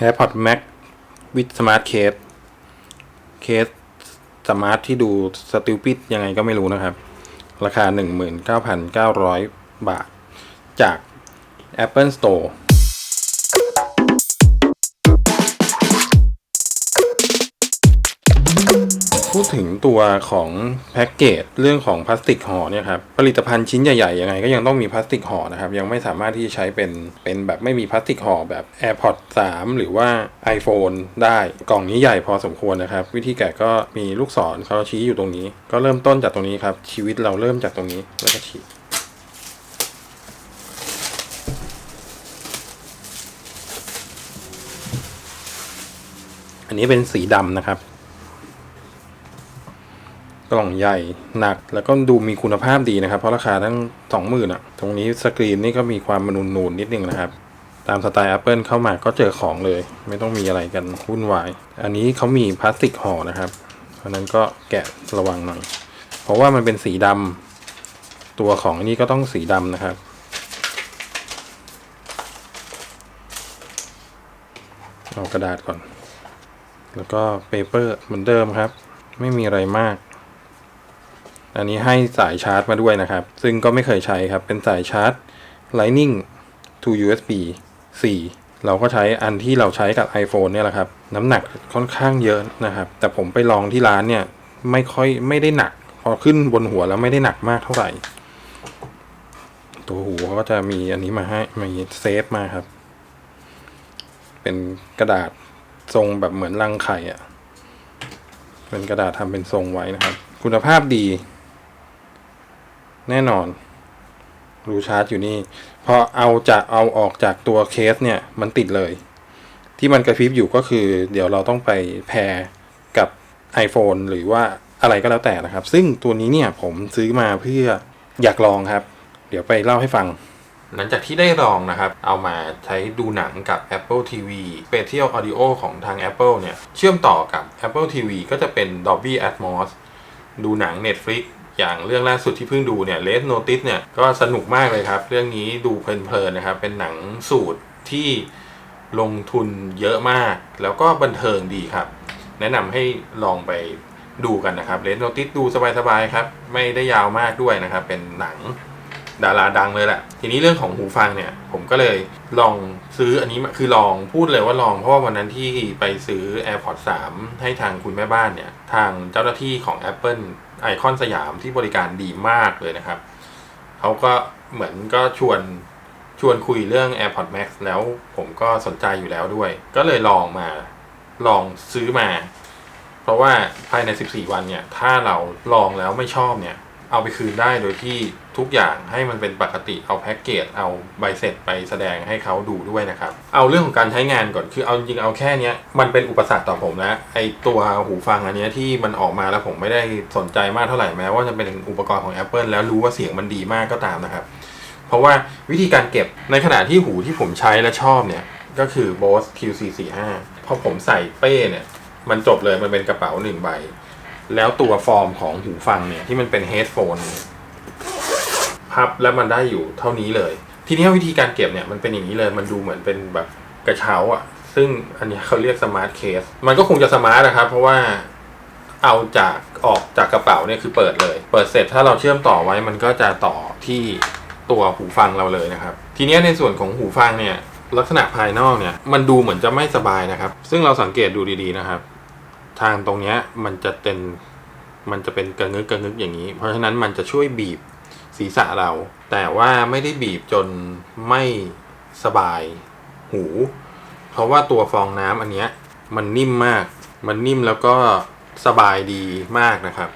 AirPods Max with Smart Case เคสสมาร์ทที่ดูสติลปิดยังไงก็ไม่รู้นะครับ ราคา 19,900 บาท จาก Apple Store พูดถึงตัวของแพ็กเกจเรื่องของพลาสติกห่อเนี่ยครับผลิตภัณฑ์ชิ้นใหญ่ๆยังไงก็ยังต้องมีพลาสติกห่อนะครับยังไม่สามารถที่จะใช้เป็นเป็นแบบไม่มีพลาสติกห่อแบบ AirPods 3 หรือว่า iPhone ได้กล่องนี้ใหญ่พอสมควรนะครับ วิธีแกะก็มีลูกศรเขาชี้อยู่ตรงนี้ ก็เริ่มต้นจากตรงนี้ครับ ชีวิตเราเริ่มจากตรงนี้แล้วก็ฉีกอันนี้เป็นสีดำนะครับ กล่องใหญ่หนัก แล้วก็ดูมีคุณภาพดีนะครับ เพราะราคาทั้งสองหมื่นอะ ตรงนี้สกรีนนี่ก็มีความมนูนนูนนิดนึงนะครับ ตามสไตล์ Apple เข้ามาก็เจอของเลย ไม่ต้องมีอะไรกันวุ่นวาย อันนี้เขามีพลาสติกห่อนะครับ เพราะฉะนั้นก็แกะระวังหน่อย เพราะว่ามันเป็นสีดำตัวของอันนี้ก็ต้องสีดำนะครับเอากระดาษก่อน แล้วก็เปเปอร์เหมือนเดิมครับ ไม่มีอะไรมาก อันนี้ให้สายชาร์จมาด้วยนะครับ ซึ่งก็ไม่เคยใช้ครับ เป็นสายชาร์จ Lightning to USB 4 เราก็ใช้อันที่เราใช้กับ iPhone เนี่ยแหละครับ น้ำหนักค่อนข้างเยอะนะครับ แต่ผมไปลองที่ร้านเนี่ย ไม่ค่อยไม่ได้หนัก พอขึ้นบนหัวแล้วไม่ได้หนักมากเท่าไหร่ ตัวหูก็จะมีอันนี้มาให้มีเซฟมาครับ เป็นกระดาษทรงแบบเหมือนรังไข่อะเป็นกระดาษทำเป็นทรงไว้นะครับ คุณภาพดี แน่นอนรูชาร์จอยู่นี่ พอเอาจะเอาออกจากตัวเคสเนี่ย มันติดเลย ที่มันกระพริบอยู่ก็คือ เดี๋ยวเราต้องไปแพรกับ iPhone หรือว่าอะไรก็แล้วแต่นะครับ ซึ่งตัวนี้เนี่ยผมซื้อมาเพื่ออยากลองครับ เดี๋ยวไปเล่าให้ฟัง หลังจากที่ได้ลองนะครับ เอามาใช้ดูหนังกับ Apple TV Spatial Audio ของทาง Apple เนี่ย เชื่อมต่อกับ Apple TV ก็จะเป็น Dolby Atmos ดูหนัง Netflix อย่างเรื่องล่าสุดที่เพิ่งดูเนี่ย Red Notice เนี่ยก็สนุกมากเลยครับ เรื่องนี้ดูเพลินๆนะครับ เป็นหนังสูตรที่ลงทุนเยอะมาก แล้วก็บันเทิงดีครับ แนะนำให้ลองไปดูกันนะครับ Red Notice ดูสบายๆครับ ไม่ได้ยาวมากด้วยนะครับ เป็นหนังดาราดังเลยแหละทีนี้เรื่องของหูฟังเนี่ย ผมก็เลยลองซื้ออันนี้คือลองพูดเลยว่าลองเพราะว่าวันนั้นที่ไปซื้อ AirPods 3 ให้ทางคุณแม่บ้านเนี่ย ทางเจ้าหน้าที่ของ Apple ไอคอนสยามที่บริการดีมากเลยนะครับ เขาก็เหมือนก็ชวนชวนคุยเรื่อง AirPods Max แล้วผมก็สนใจอยู่แล้วด้วย ก็เลยลองมาลองซื้อมา เพราะว่าภายใน 14 วันเนี่ย ถ้าเราลองแล้วไม่ชอบเนี่ย เอาไปคืนได้โดยที่ทุกอย่างให้มันเป็นปกติเอาแพ็กเกจเอาใบเสร็จไปแสดงให้เขาดูด้วยนะครับ เอาเรื่องของการใช้งานก่อนคือเอาจริงเอาแค่นี้มันเป็นอุปสรรคต่อผมนะไอตัวหูฟังอันนี้ที่มันออกมาแล้วผมไม่ได้สนใจมากเท่าไหร่แม้ว่าจะเป็นอุปกรณ์ของ Apple แล้วรู้ว่าเสียงมันดีมากก็ตามนะครับ เพราะว่าวิธีการเก็บในขณะที่หูที่ผมใช้และชอบเนี่ยก็คือ Bose QC45 พอผมใส่เป้เนี่ยมันจบเลยมันเป็นกระเป๋าหนึ่งใบ แล้วตัวฟอร์มของหูฟังเนี่ยที่มันเป็นเฮดโฟนพับแล้วมันได้อยู่เท่านี้เลย ทีนี้วิธีการเก็บเนี่ยมันเป็นอย่างนี้เลย มันดูเหมือนเป็นแบบกระเช้าอะ่ะซึ่งอันนี้เขาเรียกสมาร์ทเคส มันก็คงจะสมาร์ทนะครับ เพราะว่าเอาจากออกจากกระเป๋าเนี่ยคือเปิดเลย เปิดเสร็จถ้าเราเชื่อมต่อไว้มันก็จะต่อที่ตัวหูฟังเราเลยนะครับ ทีนี้ในส่วนของหูฟังเนี่ยลักษณะภายนอกเนี่ยมันดูเหมือนจะไม่สบายนะครับ ซึ่งเราสังเกตดูดีๆนะครับ ทางตรงเนี้ยมันจะเป็นมันจะเป็นกระงึกกระงึกอย่างนี้ เพราะฉะนั้นมันจะช่วยบีบศีรษะเรา แต่ว่าไม่ได้บีบจนไม่สบายหู เพราะว่าตัวฟองน้ำอันเนี้ยมันนิ่มมาก มันนิ่มแล้วก็สบายดีมากนะครับ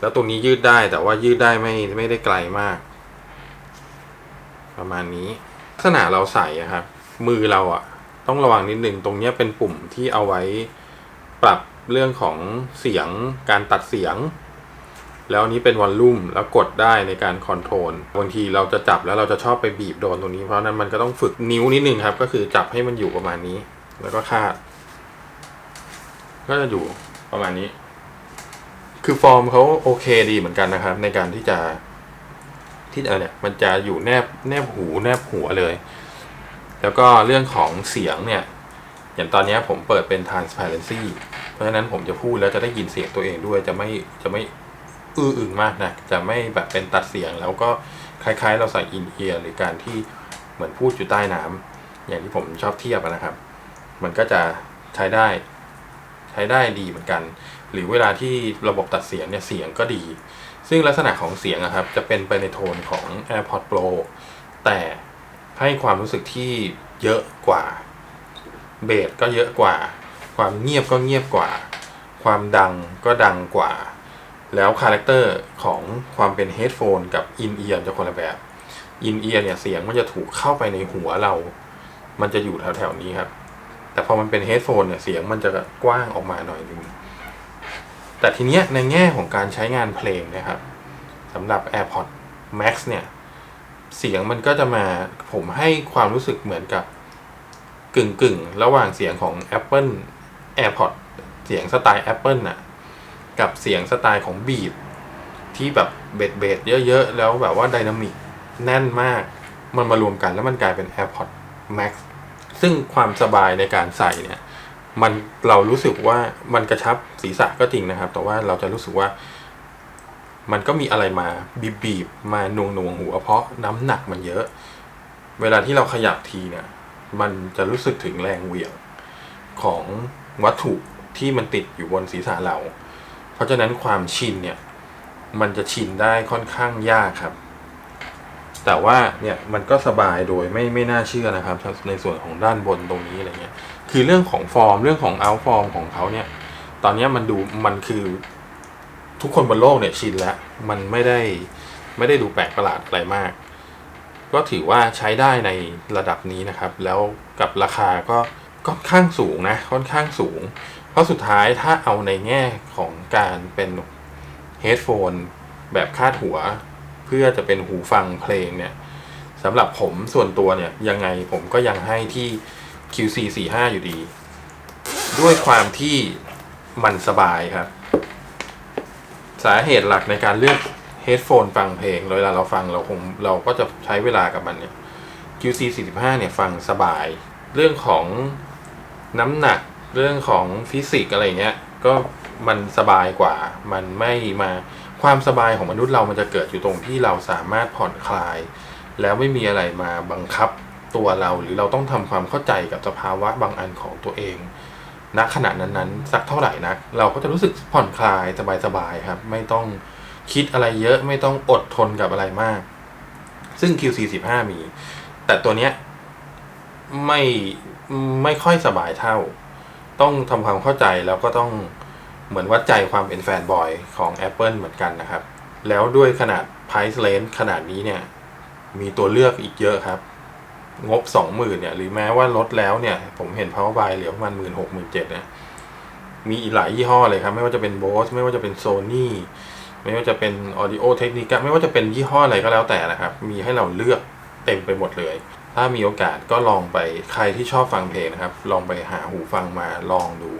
แล้วตรงนี้ยืดได้แต่ว่ายืดได้ไม่ไม่ได้ไกลมาก ประมาณนี้ลักษณะเราใส่ครับ มือเราอะต้องระวังนิดนึงตรงเนี้ยเป็นปุ่มที่เอาไว้ปรับ เรื่องของเสียงการตัดเสียง แล้วนี้เป็นวอลลุ่มแล้วกดได้ในการคอนโทรลบางทีเราจะจับแล้วเราจะชอบไปบีบโดนตรงนี้เพราะนั้นมันก็ต้องฝึกนิ้วนิดนึงครับ ก็คือจับให้มันอยู่ประมาณนี้ แล้วก็คาด ก็จะอยู่ประมาณนี้ คือฟอร์มเขาโอเคดีเหมือนกันนะครับ ในการที่จะที่เออเนี่ยมันจะอยู่แนบแนบหูแนบหัวเลย แล้วก็เรื่องของเสียงเนี่ย อย่างตอนนี้ผมเปิดเป็น transparency ราะฉะนั้นผมจะพูดแล้วจะได้ยินเสียงตัวเองด้วยจะไม่จะไม่อื้ออึงมากนะจะไม่แบบเป็นตัดเสียงแล้วก็คล้ายๆ เราใส่อินเอียร์หรือการที่เหมือนพูดอยู่ใต้น้ำอย่างที่ผมชอบเทียบนะครับ มันก็จะใช้ได้ ใช้ได้ดีเหมือนกัน หรือเวลาที่ระบบตัดเสียงเนี่ยเสียงก็ดี ซึ่งลักษณะของเสียงอะครับ จะเป็นไปในโทนของ AirPods Pro แต่ให้ความรู้สึกที่เยอะกว่าเบสก็เยอะกว่า ความเงียบก็เงียบกว่า ความดังก็ดังกว่า แล้วคาแรคเตอร์ของความเป็นเฮดโฟนกับอินเอียร์จะคนละแบบอินเอียร์เนี่ยเสียงมันจะถูกเข้าไปในหัวเรา มันจะอยู่แถวๆนี้ครับ แต่พอมันเป็นเฮดโฟนเนี่ยเสียงมันจะกว้างออกมาหน่อยนึงแต่ทีเนี้ยในแง่ของการใช้งานเพลงนะครับสำหรับ AirPods Max เนี่ย เสียงมันก็จะมาผมให้ความรู้สึกเหมือนกับกึ่งกึ่งๆระหว่างเสียงของ Apple AirPods เสียงสไตล์ Apple น่ะกับเสียงสไตล์ของ Beat ที่แบบเบสเบสเยอะๆ แล้วแบบว่าไดนามิกแน่นมาก มันมารวมกันแล้วมันกลายเป็น AirPods Max ซึ่งความสบายในการใส่เนี่ยมันเรารู้สึกว่ามันกระชับศีรษะก็จริงนะครับ แต่ว่าเราจะรู้สึกว่า มันก็มีอะไรมาบีบบีบๆมาหน่วงหน่วงๆหัวเพราะน้ำหนักมันเยอะ เวลาที่เราขยับทีเนี่ย มันจะรู้สึกถึงแรงเหวี่ยงของ วัตถุที่มันติดอยู่บนศีรษะเรา เพราะฉะนั้นความชินเนี่ย มันจะชินได้ค่อนข้างยากครับ แต่ว่าเนี่ยมันก็สบายโดยไม่ไม่น่าเชื่อนะครับ ในส่วนของด้านบนตรงนี้อะไรเงี้ย คือเรื่องของฟอร์มเรื่องของเอาฟอร์มของเขาเนี่ย ตอนนี้มันดูมันคือทุกคนบนโลกเนี่ยชินแล้ว มันไม่ได้ไม่ได้ดูแปลกประหลาดอะไรมาก ก็ถือว่าใช้ได้ในระดับนี้นะครับ แล้วกับราคาก็ ค่อนข้างสูงนะค่อนข้างสูง เพราะสุดท้ายถ้าเอาในแง่ของการเป็นเฮดโฟนแบบคาดหัว เพื่อจะเป็นหูฟังเพลงเนี่ยสำหรับผมส่วนตัวเนี่ยยังไงผมก็ยังให้ที่ QC 4 5อยู่ดี ด้วยความที่มันสบายครับ สาเหตุหลักในการเลือกเฮดโฟนฟังเพลงเวลาเราฟังเราคงเราก็จะใช้เวลากับมันเนี่ย QC 45เนี่ยฟังสบาย เรื่องของ น้ำหนักเรื่องของฟิสิกส์อะไรเงี้ยก็มันสบายกว่า มันไม่มาความสบายของมนุษย์เรามันจะเกิดอยู่ตรงที่เราสามารถผ่อนคลาย แล้วไม่มีอะไรมาบังคับตัวเราหรือเราต้องทำความเข้าใจกับสภาวะบางอันของตัวเองณขณะนั้นๆสักเท่าไหร่นักเราก็จะรู้สึกผ่อนคลายสบายๆครับ ไม่ต้องคิดอะไรเยอะไม่ต้องอดทนกับอะไรมาก ซึ่ง Q45 มี แต่ตัวเนี้ยไม่ ไม่ค่อยสบายเท่า ต้องทำความเข้าใจแล้วก็ต้องเหมือนวัดใจความเป็นแฟนบอยของ Apple เหมือนกันนะครับ แล้วด้วยขนาด price range ขนาดนี้เนี่ย มีตัวเลือกอีกเยอะครับ งบสองหมื่นเนี่ย หรือแม้ว่าลดแล้วเนี่ย ผมเห็น power buy เหลือประมาณหมื่นหกหมื่นเจ็ดเนี่ยมีอีกหลายยี่ห้อเลยครับ ไม่ว่าจะเป็น Bose ไม่ว่าจะเป็น Sony ไม่ว่าจะเป็น Audio Technica ไม่ว่าจะเป็นยี่ห้ออะไรก็แล้วแต่นะครับ มีให้เราเลือกเต็มไปหมดเลย ถ้ามีโอกาสก็ลองไปใครที่ชอบฟังเพลงนะครับ ลองไปหาหูฟังมาลองดู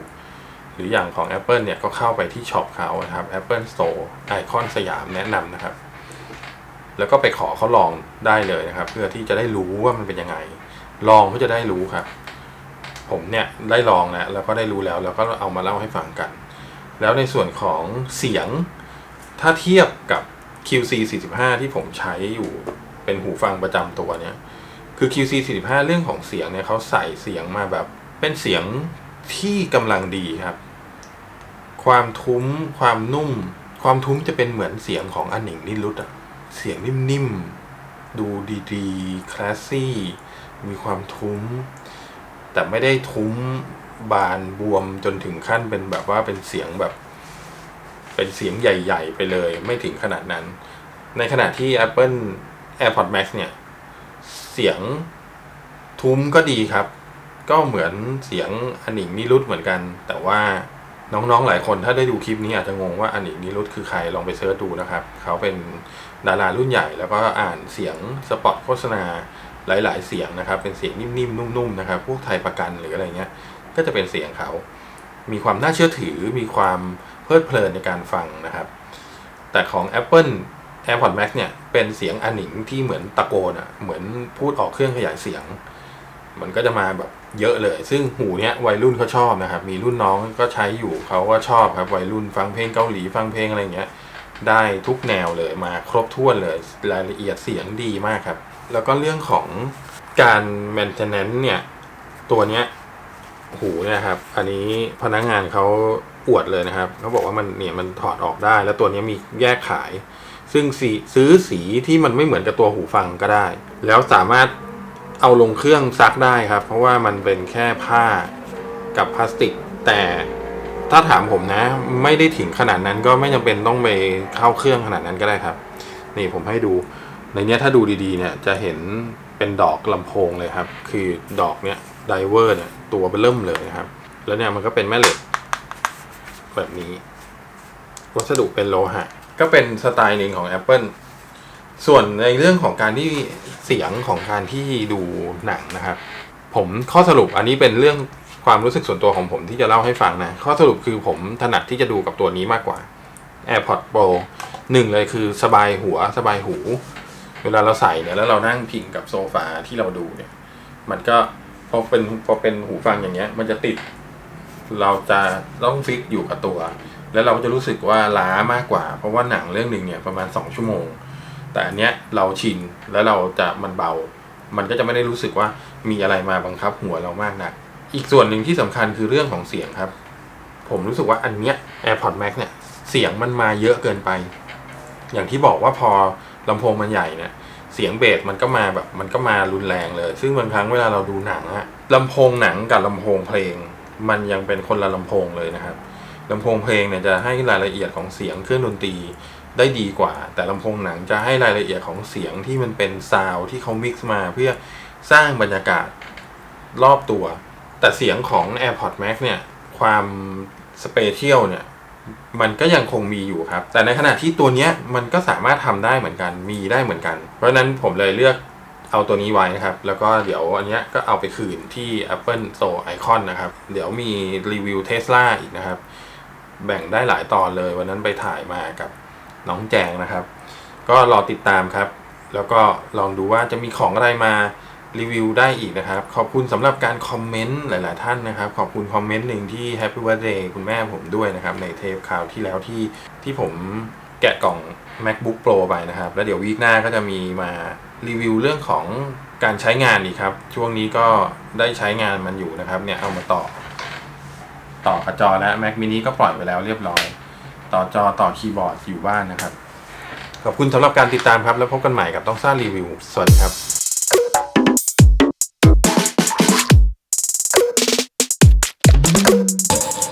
หรืออย่างของ Apple เนี่ยก็เข้าไปที่ช็อปเขานะครับ Apple Store ไอคอนสยามแนะนำนะครับ แล้วก็ไปขอเขาลองได้เลยนะครับ เพื่อที่จะได้รู้ว่ามันเป็นยังไง ลองเพื่อจะได้รู้ครับ ผมเนี่ยได้ลองแล้วแล้วก็ได้รู้แล้ว แล้วก็เอามาเล่าให้ฟังกัน แล้วในส่วนของเสียงถ้าเทียบกับ QC 45ที่ผมใช้อยู่เป็นหูฟังประจำตัวเนี่ย คือ QC 45 เรื่องของเสียงเนี่ยเขาใส่เสียงมาแบบ เป็นเสียงที่กำลังดีครับ ความทุ้ม ความนุ่ม ความทุ้มจะเป็นเหมือนเสียงของอันหนิงนิรุตอะเสียงนิ่มๆ ดูดีๆ คลาสซี่ มีความทุ้ม แต่ไม่ได้ทุ้มบานบวมจนถึงขั้นเป็นแบบว่าเป็นเสียงแบบ เป็นเสียงใหญ่ ๆ ไปเลย ไม่ถึงขนาดนั้น ในขณะที่ Apple AirPods Max เนี่ย เสียงทุ้มก็ดีครับ ก็เหมือนเสียงอนิงนิรุตเหมือนกัน แต่ว่าน้องๆหลายคนถ้าได้ดูคลิปนี้อาจจะงงว่าอนิงนิรุตคือใครลองไปเสิร์ชดูนะครับ เขาเป็นดารารุ่นใหญ่ แล้วก็อ่านเสียงสปอตโฆษณาหลาย ๆ เสียงนะครับ เป็นเสียงนิ่มๆนุ่มๆนะครับ พวกไทยประกันหรืออะไรเงี้ย ก็จะเป็นเสียงเขา มีความน่าเชื่อถือ มีความเพลิดเพลินในการฟังนะครับ แต่ของ Apple AirPods Max เนี่ย เป็นเสียงอันหนิงที่เหมือนตะโกนอะ เหมือนพูดออกเครื่องขยายเสียง มันก็จะมาแบบเยอะเลย ซึ่งหูเนี้ยวัยรุ่นเขาชอบนะครับ มีรุ่นน้องก็ใช้อยู่เขาก็ชอบครับ วัยรุ่นฟังเพลงเกาหลีฟังเพลงอะไรอย่างเงี้ย ได้ทุกแนวเลยมาครบถ้วนเลย รายละเอียดเสียงดีมากครับ แล้วก็เรื่องของการ maintenance เนี่ย ตัวเนี้ยหูเนี่ยครับ อันนี้พนักงานเขาอวดเลยนะครับเขาบอกว่ามันเนี่ยมันถอดออกได้ แล้วตัวเนี้ยมีแยกขาย ซึ่งสีซื้อสีที่มันไม่เหมือนกับตัวหูฟังก็ได้ แล้วสามารถเอาลงเครื่องซักได้ครับ เพราะว่ามันเป็นแค่ผ้ากับพลาสติก แต่ถ้าถามผมนะ ไม่ได้ถึงขนาดนั้นก็ไม่จำเป็นต้องไปเข้าเครื่องขนาดนั้นก็ได้ครับ นี่ผมให้ดูในนี้ถ้าดูดีๆเนี่ยจะเห็นเป็นดอกลำโพงเลยครับ คือดอกเนี้ยไดเวอร์เนี่ยตัวเบิ่มเลยนะครับ แล้วเนี่ยมันก็เป็นแม่เหล็ก แบบนี้ วัสดุเป็นโลหะ ก็เป็นสไตล์หนึ่งของ Apple ส่วนในเรื่องของการที่เสียงของการที่ดูหนังนะครับ ผมข้อสรุปอันนี้เป็นเรื่องความรู้สึกส่วนตัวของผมที่จะเล่าให้ฟังนะ ข้อสรุปคือผมถนัดที่จะดูกับตัวนี้มากกว่า AirPods Pro หนึ่งเลยคือสบายหัวสบายหู เวลาเราใส่เนี่ยแล้วเรานั่งพิงกับโซฟาที่เราดูเนี่ย มันก็พอเป็นพอเป็นหูฟังอย่างเงี้ย มันจะติด เราจะต้องฟิกอยู่กับตัว แล้วเราก็จะรู้สึกว่าล้ามากกว่า เพราะว่าหนังเรื่องหนึ่งเนี่ยประมาณ 2 ชั่วโมง แต่อันเนี้ยเราชินแล้วเราจะมันเบา มันก็จะไม่ได้รู้สึกว่ามีอะไรมาบังคับหัวเรามากนัก อีกส่วนหนึ่งที่สำคัญคือเรื่องของเสียงครับ ผมรู้สึกว่าอันเนี้ย AirPods Max เนี่ยเสียงมันมาเยอะเกินไป อย่างที่บอกว่าพอลำโพงมันใหญ่เนี่ยเสียงเบสมันก็มาแบบมันก็มารุนแรงเลย ซึ่งบางครั้งเวลาเราดูหนังอะลำโพงหนังกับลำโพงเพลง มันยังเป็นคนละลำโพงเลยนะครับ ลำโพงเพลงเนี่ยจะให้รายละเอียดของเสียงเครื่องดนตรีได้ดีกว่า แต่ลำโพงหนังจะให้รายละเอียดของเสียงที่มันเป็นซาวที่เขามิกซ์มาเพื่อสร้างบรรยากาศรอบตัว แต่เสียงของ AirPods Max เนี่ยความสเปเชียลเนี่ยมันก็ยังคงมีอยู่ครับ แต่ในขณะที่ตัวเนี้ยมันก็สามารถทำได้เหมือนกันมีได้เหมือนกัน เพราะฉะนั้นผมเลยเลือกเอาตัวนี้ไว้นะครับ แล้วก็เดี๋ยวอันเนี้ยก็เอาไปคืนที่ Apple Store Icon นะครับ เดี๋ยวมีรีวิว Tesla อีกนะครับ แบ่งได้หลายตอนเลยวันนั้นไปถ่ายมากับน้องแจงนะครับ ก็รอติดตามครับ แล้วก็ลองดูว่าจะมีของอะไรมารีวิวได้อีกนะครับ ขอบคุณสำหรับการคอมเมนต์หลาย ๆ ท่านนะครับ ขอบคุณคอมเมนต์หนึ่งที่ Happy Birthday คุณแม่ผมด้วยนะครับ ในเทปคราวที่แล้วที่ที่ผมแกะกล่อง MacBook Pro ไปนะครับ แล้วเดี๋ยววีคหน้าก็จะมีมารีวิวเรื่องของการใช้งานอีกครับ ช่วงนี้ก็ได้ใช้งานมันอยู่นะครับ เนี่ยเอามาต่อ ต่อกระจอแล้ว Mac mini ก็ปล่อยไปแล้วเรียบร้อย ต่อจอต่อคีย์บอร์ดอยู่บ้านนะครับ ขอบคุณสำหรับการติดตามครับ แล้วพบกันใหม่กับต้องซ่ารีวิว สวัสดีครับ